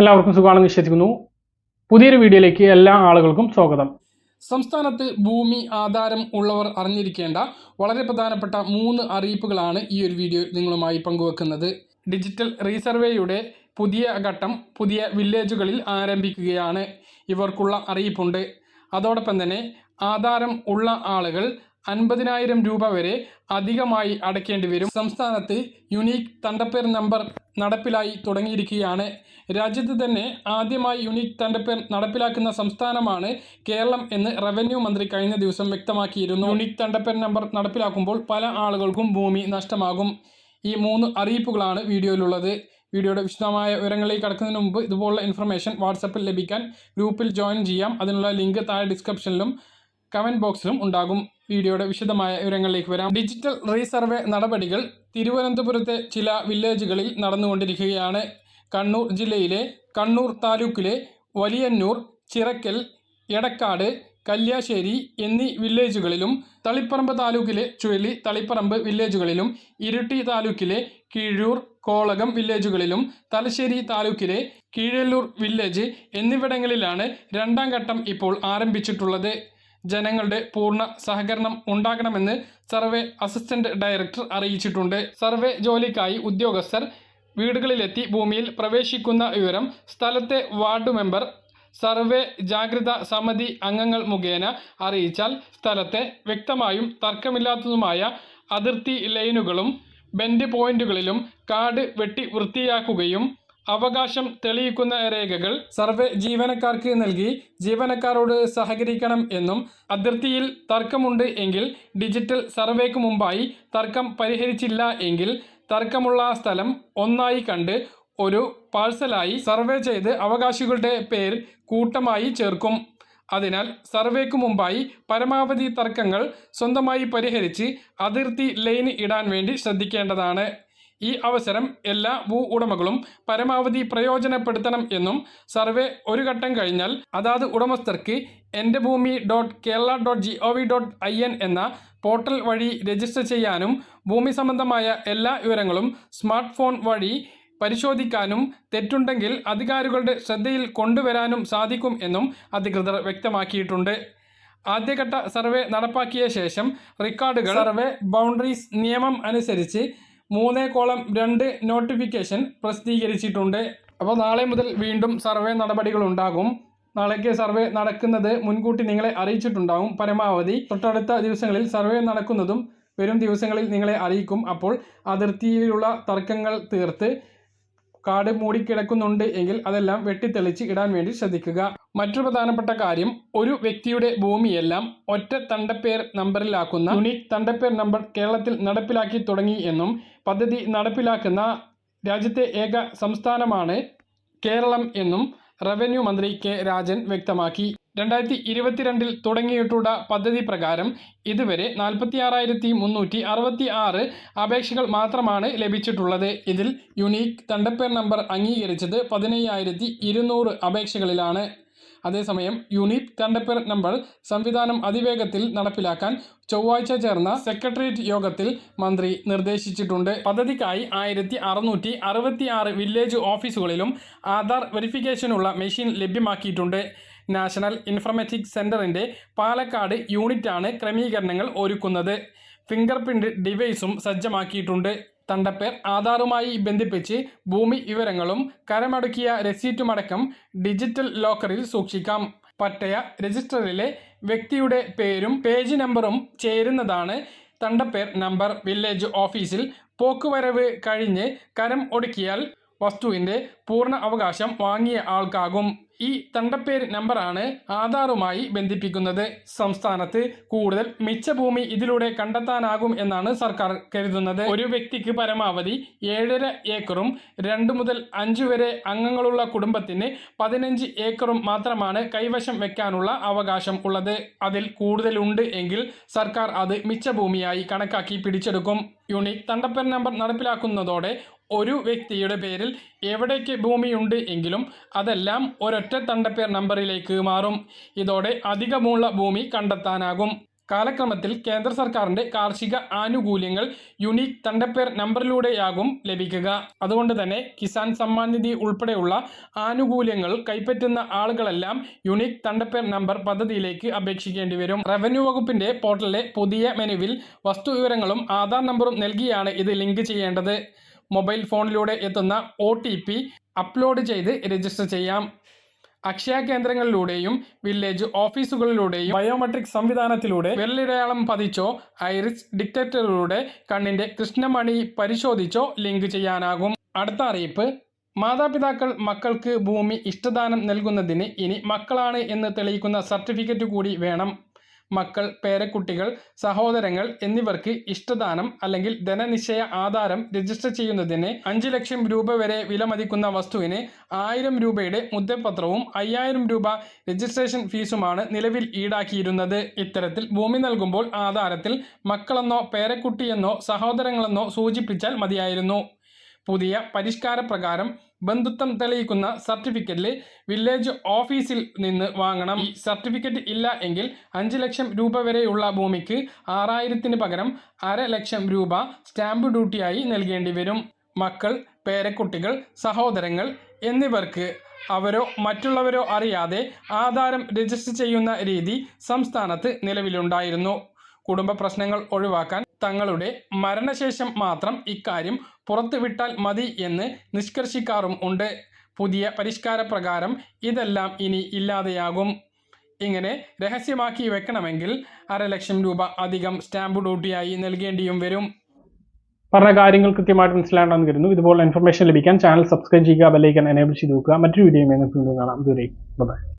എല്ലാവർക്കും സുഖമാണെന്ന് വിശ്വസിക്കുന്നു. പുതിയൊരു വീഡിയോയിലേക്ക് എല്ലാ ആളുകൾക്കും സ്വാഗതം. സംസ്ഥാനത്ത് ഭൂമി ആധാരം ഉള്ളവർ അറിഞ്ഞിരിക്കേണ്ട വളരെ പ്രധാനപ്പെട്ട മൂന്ന് അറിയിപ്പുകളാണ് ഈ ഒരു വീഡിയോ നിങ്ങളുമായി പങ്കുവെക്കുന്നത്. ഡിജിറ്റൽ റീസർവേയുടെ പുതിയ ഘട്ടം പുതിയ വില്ലേജുകളിൽ ആരംഭിക്കുകയാണ്. ഇവർക്കുള്ള അറിയിപ്പുണ്ട്. അതോടൊപ്പം തന്നെ ആധാരം ഉള്ള ആളുകൾ അൻപതിനായിരം രൂപ വരെ അധികമായി അടയ്ക്കേണ്ടി വരും. സംസ്ഥാനത്ത് യുണീക്ക് തണ്ടപ്പേർ നമ്പർ നടപ്പിലായി തുടങ്ങിയിരിക്കുകയാണ്. രാജ്യത്ത് തന്നെ ആദ്യമായി യുണീക്ക് തണ്ടപ്പേർ നടപ്പിലാക്കുന്ന സംസ്ഥാനമാണ് കേരളം എന്ന് റവന്യൂ മന്ത്രി കഴിഞ്ഞ ദിവസം വ്യക്തമാക്കിയിരുന്നു. യുണീക്ക് തണ്ടപ്പേർ നമ്പർ നടപ്പിലാക്കുമ്പോൾ പല ആളുകൾക്കും ഭൂമി നഷ്ടമാകും. ഈ മൂന്ന് അറിയിപ്പുകളാണ് വീഡിയോയിലുള്ളത്. വീഡിയോയുടെ വിശദമായ വിവരങ്ങളിലേക്ക് കടക്കുന്നതിന് മുമ്പ് ഇതുപോലുള്ള ഇൻഫർമേഷൻ വാട്സപ്പിൽ ലഭിക്കാൻ ഗ്രൂപ്പിൽ ജോയിൻ ചെയ്യാം. അതിനുള്ള ലിങ്ക് താഴെ ഡിസ്ക്രിപ്ഷനിലും കമന്റ് ബോക്സിലും ഉണ്ടാകും. വീഡിയോയുടെ വിശദമായ വിവരങ്ങളിലേക്ക് വരാം. ഡിജിറ്റൽ റീസർവേ നടപടികൾ തിരുവനന്തപുരത്തെ ചില വില്ലേജുകളിൽ നടന്നുകൊണ്ടിരിക്കുകയാണ്. കണ്ണൂർ ജില്ലയിലെ കണ്ണൂർ താലൂക്കിലെ വലിയന്നൂർ ചിറക്കൽ എടക്കാട് കല്യാശ്ശേരി എന്നീ വില്ലേജുകളിലും തളിപ്പറമ്പ് താലൂക്കിലെ ചുഴലി തളിപ്പറമ്പ് വില്ലേജുകളിലും ഇരുട്ടി താലൂക്കിലെ കീഴൂർ കോളകം വില്ലേജുകളിലും തലശ്ശേരി താലൂക്കിലെ കീഴല്ലൂർ വില്ലേജ് എന്നിവിടങ്ങളിലാണ് രണ്ടാം ഘട്ടം ഇപ്പോൾ ആരംഭിച്ചിട്ടുള്ളത്. ജനങ്ങളുടെ പൂർണ സഹകരണം ഉണ്ടാകണമെന്ന് സർവേ അസിസ്റ്റന്റ് ഡയറക്ടർ അറിയിച്ചിട്ടുണ്ട്. സർവേ ജോലിക്കായി ഉദ്യോഗസ്ഥർ വീടുകളിലെത്തി ഭൂമിയിൽ പ്രവേശിക്കുന്ന വിവരം സ്ഥലത്തെ വാർഡ് മെമ്പർ സർവേ ജാഗ്രത സമിതി അംഗങ്ങൾ മുഖേന അറിയിച്ചാൽ സ്ഥലത്തെ വ്യക്തമായും തർക്കമില്ലാത്തതുമായ അതിർത്തി ലൈനുകളും ബെൻഡ് പോയിന്റുകളിലും കാട് വെട്ടി വൃത്തിയാക്കുകയും അവകാശം തെളിയിക്കുന്ന രേഖകൾ സർവേ ജീവനക്കാർക്ക് നൽകി ജീവനക്കാരോട് സഹകരിക്കണം എന്നും അതിർത്തിയിൽ തർക്കമുണ്ട് എങ്കിൽ ഡിജിറ്റൽ സർവേക്ക് മുമ്പായി തർക്കം പരിഹരിച്ചില്ല എങ്കിൽ തർക്കമുള്ള സ്ഥലം ഒന്നായി കണ്ട് ഒരു പാഴ്സലായി സർവേ ചെയ്ത് അവകാശികളുടെ പേർ കൂട്ടമായി ചേർക്കും. അതിനാൽ സർവേക്ക് മുമ്പായി പരമാവധി തർക്കങ്ങൾ സ്വന്തമായി പരിഹരിച്ച് അതിർത്തി ലൈൻ ഇടാൻ വേണ്ടി ശ്രദ്ധിക്കേണ്ടതാണ്. ഈ അവസരം എല്ലാ ഭൂ ഉടമകളും പരമാവധി പ്രയോജനപ്പെടുത്തണം എന്നും സർവേ ഒരു ഘട്ടം കഴിഞ്ഞാൽ അതാത് ഉടമസ്ഥർക്ക് Ente Bhoomi dot Kerala dot G O V dot I N എന്ന പോർട്ടൽ വഴി രജിസ്റ്റർ ചെയ്യാനും ഭൂമി സംബന്ധമായ എല്ലാ വിവരങ്ങളും സ്മാർട്ട് ഫോൺ വഴി പരിശോധിക്കാനും തെറ്റുണ്ടെങ്കിൽ അധികാരികളുടെ ശ്രദ്ധയിൽ കൊണ്ടുവരാനും സാധിക്കും എന്നും അധികൃതർ വ്യക്തമാക്കിയിട്ടുണ്ട്. ആദ്യഘട്ട സർവേ നടപ്പാക്കിയ ശേഷം റെക്കോർഡുകൾ സർവേ ബൗണ്ടറീസ് നിയമം അനുസരിച്ച് മൂന്ന് കോളം രണ്ട് നോട്ടിഫിക്കേഷൻ പ്രസിദ്ധീകരിച്ചിട്ടുണ്ട്. അപ്പോൾ നാളെ മുതൽ വീണ്ടും സർവേ നടപടികൾ ഉണ്ടാകും. നാളേക്ക് സർവേ നടക്കുന്നത് മുൻകൂട്ടി നിങ്ങളെ അറിയിച്ചിട്ടുണ്ടാകും പരമാവധി തൊട്ടടുത്ത ദിവസങ്ങളിൽ സർവേ നടക്കുന്നതും വരും ദിവസങ്ങളിൽ നിങ്ങളെ അറിയിക്കും. അപ്പോൾ അതിർത്തിയിലുള്ള തർക്കങ്ങൾ തീർത്ത് കാട് മൂടിക്കിടക്കുന്നുണ്ട് എങ്കിൽ അതെല്ലാം വെട്ടിത്തെളിച്ച് ഇടാൻ വേണ്ടി ശ്രദ്ധിക്കുക. മറ്റൊരു പ്രധാനപ്പെട്ട കാര്യം ഒരു വ്യക്തിയുടെ ഭൂമിയെല്ലാം ഒറ്റ തണ്ടപ്പേർ നമ്പറിലാക്കുന്ന യുണീക് തണ്ടപ്പേർ നമ്പർ കേരളത്തിൽ നടപ്പിലാക്കി തുടങ്ങി എന്നും പദ്ധതി നടപ്പിലാക്കുന്ന രാജ്യത്തെ ഏക സംസ്ഥാനമാണ് കേരളം എന്നും റവന്യൂ മന്ത്രി കെ രാജൻ വ്യക്തമാക്കി. രണ്ടായിരത്തി ഇരുപത്തിരണ്ടിൽ തുടങ്ങിയിട്ടുള്ള പദ്ധതി പ്രകാരം ഇതുവരെ നാൽപ്പത്തി ആറായിരത്തി മുന്നൂറ്റി അറുപത്തി ആറ് അപേക്ഷകൾ മാത്രമാണ് ലഭിച്ചിട്ടുള്ളത്. ഇതിൽ യുണീക്ക് തണ്ടപ്പേർ നമ്പർ അംഗീകരിച്ചത് പതിനയ്യായിരത്തി ഇരുന്നൂറ് അപേക്ഷകളിലാണ്. അതേസമയം യുണീക്ക് തണ്ടപ്പേർ നമ്പർ സംവിധാനം അതിവേഗത്തിൽ നടപ്പിലാക്കാൻ ചൊവ്വാഴ്ച ചേർന്ന സെക്രട്ടേറിയറ്റ് യോഗത്തിൽ മന്ത്രി നിർദ്ദേശിച്ചിട്ടുണ്ട്. പദ്ധതിക്കായി ആയിരത്തി അറുന്നൂറ്റി അറുപത്തി ആറ് വില്ലേജ് ഓഫീസുകളിലും ആധാർ വെരിഫിക്കേഷനുള്ള മെഷീൻ ലഭ്യമാക്കിയിട്ടുണ്ട്. നാഷണൽ ഇൻഫർമാറ്റിക്സ് സെന്ററിന്റെ പാലക്കാട് യൂണിറ്റാണ് ക്രമീകരണങ്ങൾ ഒരുക്കുന്നത്. ഫിംഗർ പ്രിന്റ് ഡിവൈസും സജ്ജമാക്കിയിട്ടുണ്ട്. തണ്ടപ്പേർ ആധാറുമായി ബന്ധിപ്പിച്ച് ഭൂമി വിവരങ്ങളും കരമടക്കിയ രസീറ്റുമടക്കം ഡിജിറ്റൽ ലോക്കറിൽ സൂക്ഷിക്കാം. പട്ടയ രജിസ്റ്ററിലെ വ്യക്തിയുടെ പേരും പേജ് നമ്പറും ചേരുന്നതാണ് തണ്ടപ്പേർ നമ്പർ. വില്ലേജ് ഓഫീസിൽ പോക്കുവരവ് കഴിഞ്ഞ് കരം ഒടുക്കിയാൽ വസ്തുവിന്റെ പൂർണ അവകാശം വാങ്ങിയ ആൾക്കാകും. ഈ തണ്ടപ്പേര് നമ്പറാണ് ആധാറുമായി ബന്ധിപ്പിക്കുന്നത്. സംസ്ഥാനത്ത് കൂടുതൽ മിച്ചഭൂമി ഇതിലൂടെ കണ്ടെത്താനാകും എന്നാണ് സർക്കാർ കരുതുന്നത്. ഒരു വ്യക്തിക്ക് പരമാവധി ഏഴര ഏക്കറും രണ്ട് മുതൽ അഞ്ച് വരെ അംഗങ്ങളുള്ള കുടുംബത്തിന് പതിനഞ്ച് ഏക്കറും മാത്രമാണ് കൈവശം വെക്കാനുള്ള അവകാശം ഉള്ളത്. അതിൽ കൂടുതലുണ്ട് എങ്കിൽ സർക്കാർ അത് മിച്ചഭൂമിയായി കണക്കാക്കി പിടിച്ചെടുക്കും. യൂണിക് തണ്ടപ്പേർ നമ്പർ നടപ്പിലാക്കുന്നതോടെ ഒരു വ്യക്തിയുടെ പേരിൽ എവിടേക്ക് ഭൂമിയുണ്ട് എങ്കിലും അതെല്ലാം ഒരൊറ്റ തണ്ടപ്പേർ നമ്പറിലേക്ക് മാറും. ഇതോടെ അധികമുള്ള ഭൂമി കണ്ടെത്താനാകും. കാലക്രമത്തിൽ കേന്ദ്ര സർക്കാരിന്റെ കാർഷിക ആനുകൂല്യങ്ങൾ യുണീക്ക് തണ്ടപ്പേർ നമ്പറിലൂടെയാകും ലഭിക്കുക. അതുകൊണ്ട് തന്നെ കിസാൻ സമ്മാൻ നിധി ഉൾപ്പെടെയുള്ള ആനുകൂല്യങ്ങൾ കൈപ്പറ്റുന്ന ആളുകളെല്ലാം യുണീക്ക് തണ്ടപ്പേർ നമ്പർ പദ്ധതിയിലേക്ക് അപേക്ഷിക്കേണ്ടി വരും. റവന്യൂ വകുപ്പിന്റെ പോർട്ടലിലെ പുതിയ മെനുവിൽ വസ്തു വിവരങ്ങളും ആധാർ നമ്പറും നൽകിയാണ് ഇത് ലിങ്ക് ചെയ്യേണ്ടത്. മൊബൈൽ ഫോണിലൂടെ എത്തുന്ന ഒ അപ്ലോഡ് ചെയ്ത് രജിസ്റ്റർ ചെയ്യാം. അക്ഷയ കേന്ദ്രങ്ങളിലൂടെയും വില്ലേജ് ഓഫീസുകളിലൂടെയും ബയോമെട്രിക് സംവിധാനത്തിലൂടെ വിരലിടയാളം പതിച്ചോ ഐറിസ് ഡിറ്റക്ടറിലൂടെ കണ്ണിന്റെ കൃഷ്ണമണി പരിശോധിച്ചോ ലിങ്ക് ചെയ്യാനാകും. അടുത്ത അറിയിപ്പ് മാതാപിതാക്കൾ മക്കൾക്ക് ഭൂമി ഇഷ്ടദാനം നൽകുന്നതിന് ഇനി മക്കളാണ് എന്ന് തെളിയിക്കുന്ന സർട്ടിഫിക്കറ്റ് കൂടി വേണം. മക്കൾ പേരക്കുട്ടികൾ സഹോദരങ്ങൾ എന്നിവർക്ക് ഇഷ്ടദാനം അല്ലെങ്കിൽ ധനനിശ്ചയ ആധാരം രജിസ്റ്റർ ചെയ്യുന്നതിന് അഞ്ച് ലക്ഷം രൂപ വരെ വില മതിക്കുന്ന വസ്തുവിന് ആയിരം രൂപയുടെ മുദ്രപത്രവും അയ്യായിരം രൂപ രജിസ്ട്രേഷൻ ഫീസുമാണ് നിലവിൽ ഈടാക്കിയിരുന്നത്. ഇത്തരത്തിൽ ഭൂമി നൽകുമ്പോൾ ആധാരത്തിൽ മക്കളെന്നോ പേരക്കുട്ടിയെന്നോ സഹോദരങ്ങളെന്നോ സൂചിപ്പിച്ചാൽ മതിയായിരുന്നു. പുതിയ പരിഷ്കാര പ്രകാരം ബന്ധുത്വം തെളിയിക്കുന്ന സർട്ടിഫിക്കറ്റിൽ വില്ലേജ് ഓഫീസിൽ നിന്ന് വാങ്ങണം. ഈ സർട്ടിഫിക്കറ്റ് ഇല്ല എങ്കിൽ അഞ്ച് ലക്ഷം രൂപ വരെയുള്ള ഭൂമിക്ക് ആറായിരത്തിന് പകരം അര ലക്ഷം രൂപ സ്റ്റാമ്പ് ഡ്യൂട്ടിയായി നൽകേണ്ടി വരും. മക്കൾ പേരക്കുട്ടികൾ സഹോദരങ്ങൾ എന്നിവർക്ക് അവരോ മറ്റുള്ളവരോ അറിയാതെ ആധാരം രജിസ്റ്റർ ചെയ്യുന്ന രീതി സംസ്ഥാനത്ത് നിലവിലുണ്ടായിരുന്നു. കുടുംബ പ്രശ്നങ്ങൾ ഒഴിവാക്കാൻ തങ്ങളുടെ മരണശേഷം മാത്രം ഇക്കാര്യം പുറത്തുവിട്ടാൽ മതി എന്ന് നിഷ്കർഷിക്കാറും ഉണ്ട്. പുതിയ പരിഷ്കാര പ്രകാരം ഇതെല്ലാം ഇനി ഇല്ലാതെയാകും. ഇങ്ങനെ രഹസ്യമാക്കി വെക്കണമെങ്കിൽ അരലക്ഷം രൂപ അധികം സ്റ്റാമ്പ് ഡ്യൂട്ടിയായി നൽകേണ്ടിയും വരും. പറഞ്ഞ കാര്യങ്ങൾ കൃത്യമായിട്ട് മനസ്സിലാണെന്ന് കരുതുന്നു. ഇതുപോലെ ഇൻഫർമേഷൻ ലഭിക്കാൻ ചാനൽ സബ്സ്ക്രൈബ് ചെയ്യുക ബെല്ലൈക്കൻ എനേബിൾ ചെയ്ത് നോക്കുക മറ്റൊരു വീഡിയോ കാണാം. ദൂരെ ബൈ